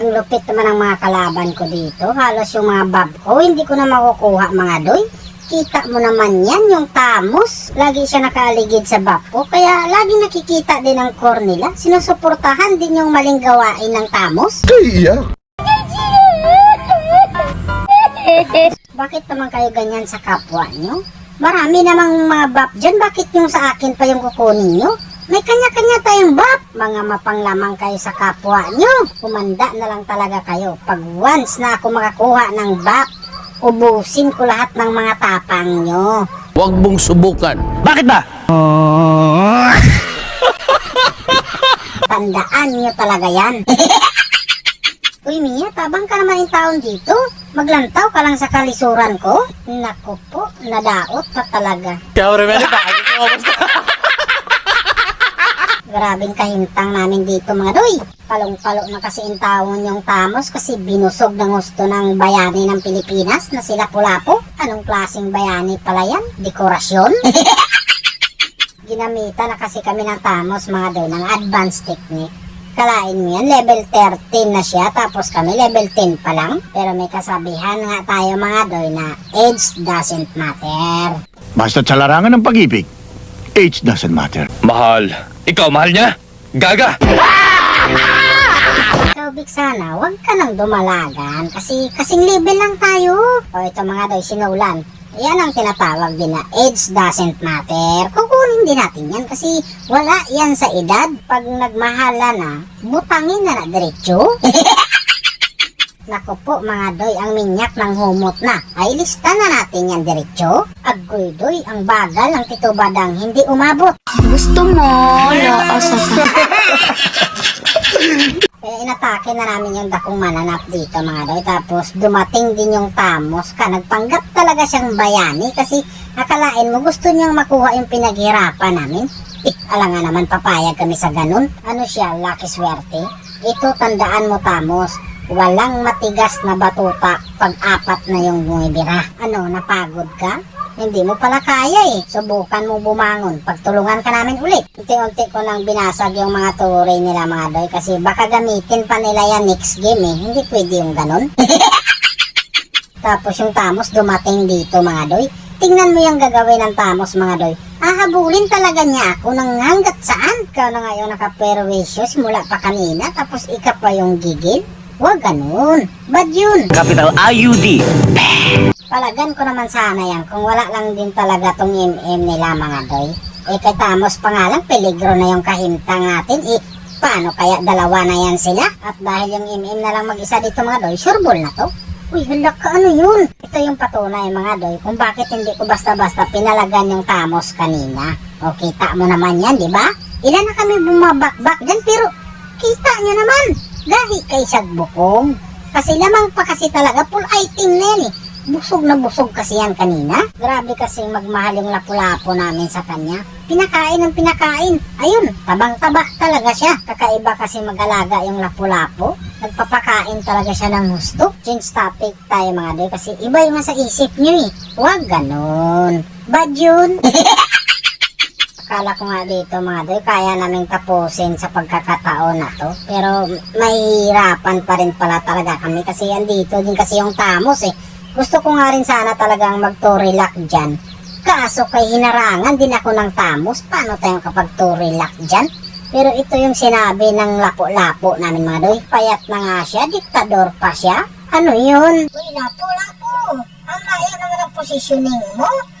Ang lupit naman ng mga kalaban ko dito. Halos yung mga bab ko, hindi ko na makukuha mga doy. Kita mo naman yan, yung tamos. Lagi siya nakaaligid sa bab ko, kaya lagi nakikita din ang core nila. Sinusuportahan din yung maling gawain ng tamos. Kaya? Bakit naman kayo ganyan sa kapwa nyo? Marami namang mga bap dyan, bakit yung sa akin pa yung kukunin nyo? May kanya-kanya tayong bap. Mga mapanglamang kayo sa kapwa nyo. Kumanda na lang talaga kayo. Pag once na ako makakuha ng bap, ubusin ko lahat ng mga tapang nyo. Huwag mong subukan. Bakit ba? Tandaan nyo talaga yan. Uy, Mia, tabang ka naman yung taon dito. Maglantaw ka lang sa kalisuran ko. Naku po, nadaot pa talaga. Ciao, Remedy. Bakit ko Grabing kahintang namin dito mga doy. Palong-palo na kasi yung tawon yung tamos kasi binusog ng gusto ng bayani ng Pilipinas na sila Pulapo. Anong klaseng bayani pala yan? Dekorasyon? Ginamitan na kasi kami ng tamos mga doy ng advanced technique. Kalain mo yan, level 13 na siya, tapos kami level 10 pa lang. Pero may kasabihan nga tayo mga doy na age doesn't matter. Basta sa larangan ng pag-ibig, age doesn't matter. Mahal. Ikaw, mahal niya? Gaga! Ikaw, Big, sana, huwag ka nang dumalagan kasi kasing level lang tayo. O ito mga doy, sinulan. Yan ang tinatawag din na age doesn't matter. Kukunin din natin yan kasi wala yan sa edad. Pag nagmahala na, butangin na na diretso. Naku po mga doy, ang minyak ng humot na. Ay lista na natin yan diretso. Agoy doy, ang bagal ng titubadang hindi umabot. Gusto mo? Laos ako. Kaya inatake na namin yung dakong mananap dito mga doy. Tapos dumating din yung tamos ka. Nagpanggap talaga siyang bayani kasi akalain mo gusto niyang makuha yung pinaghirapan namin. Eh, ala nga naman papayag kami sa ganun. Ano siya, lucky swerte? Ito tandaan mo tamos. Walang matigas na batuta pag apat na yung bumibira. Ano, napagod ka? Hindi mo pala kaya eh. Subukan mo bumangon. Pagtulungan ka namin ulit. Unti-unti ko nang binasag yung mga tuloy nila mga doy kasi baka gamitin pa nila yan next game eh. Hindi pwede yung ganon. Tapos yung Tamos dumating dito mga doy. Tingnan mo yung gagawin ng Tamos mga doy. Ahabulin talaga niya ako ng hanggat saan. Ikaw na nga yung nakaperwisyo simula pa kanina tapos ika pa yung gigil. Huwag ganun. Bad yun. Capital IUD. Palagan ko naman sana yan kung wala lang din talaga tong MM nila mga doy. Eh kay Tamos pa nga lang, peligro na yung kahintang natin. Eh, paano kaya dalawa na yan sila? At dahil yung MM na lang mag-isa dito mga doy, sureball na to. Uy, hala ka, ano yun? Ito yung patunay mga doy kung bakit hindi ko basta-basta pinalagan yung Tamos kanina. O kita mo naman yan, di ba? Ilan na kami bumabakbak dyan pero kita nyo naman. Gahi kay Sagbukong. Kasi lamang pa kasi talaga full item na yan eh. Busog na busog kasi yan kanina. Grabe kasi magmahal yung lapu-lapo namin sa kanya. Pinakain ng pinakain. Ayun, tabang-taba talaga siya. Kakaiba kasi mag-alaga yung lapu-lapo. Nagpapakain talaga siya ng gusto. Change topic tayo mga doy kasi iba yung nasa isip nyo eh. Huwag ganon. Bad yun. Akala ko nga dito mga doy, kaya naming tapusin sa pagkakataon na to. Pero mahihirapan pa rin pala talaga kami kasi andito din kasi yung tamos eh. Gusto ko nga rin sana talagang mag-relax dyan. Kaso kay hinarangan din ako ng tamos, paano tayong kapag relax dyan? Pero ito yung sinabi ng lapo-lapo namin mga doy. Payat na nga siya, diktador pa siya. Ano yun? Uy, lapo-lapo. Ang layo naman ang positioning mo.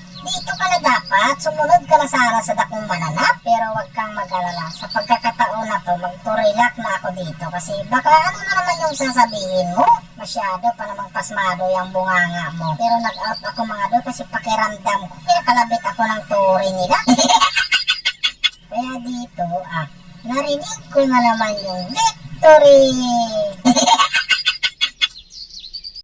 Dito ka na dapat, sumunod ka na sana sa dakong mananap, pero wag kang mag-alala. Sa pagkakataon na to, mag-relax na ako dito kasi baka ano na naman yung sasabihin mo? Masyado pa namang pasmado yung bunganga mo. Pero nag-out ako mga do kasi pakiramdam ko. Pinakalabit ako ng turi nila. Kaya dito, ah, narinig ko na naman yung victory!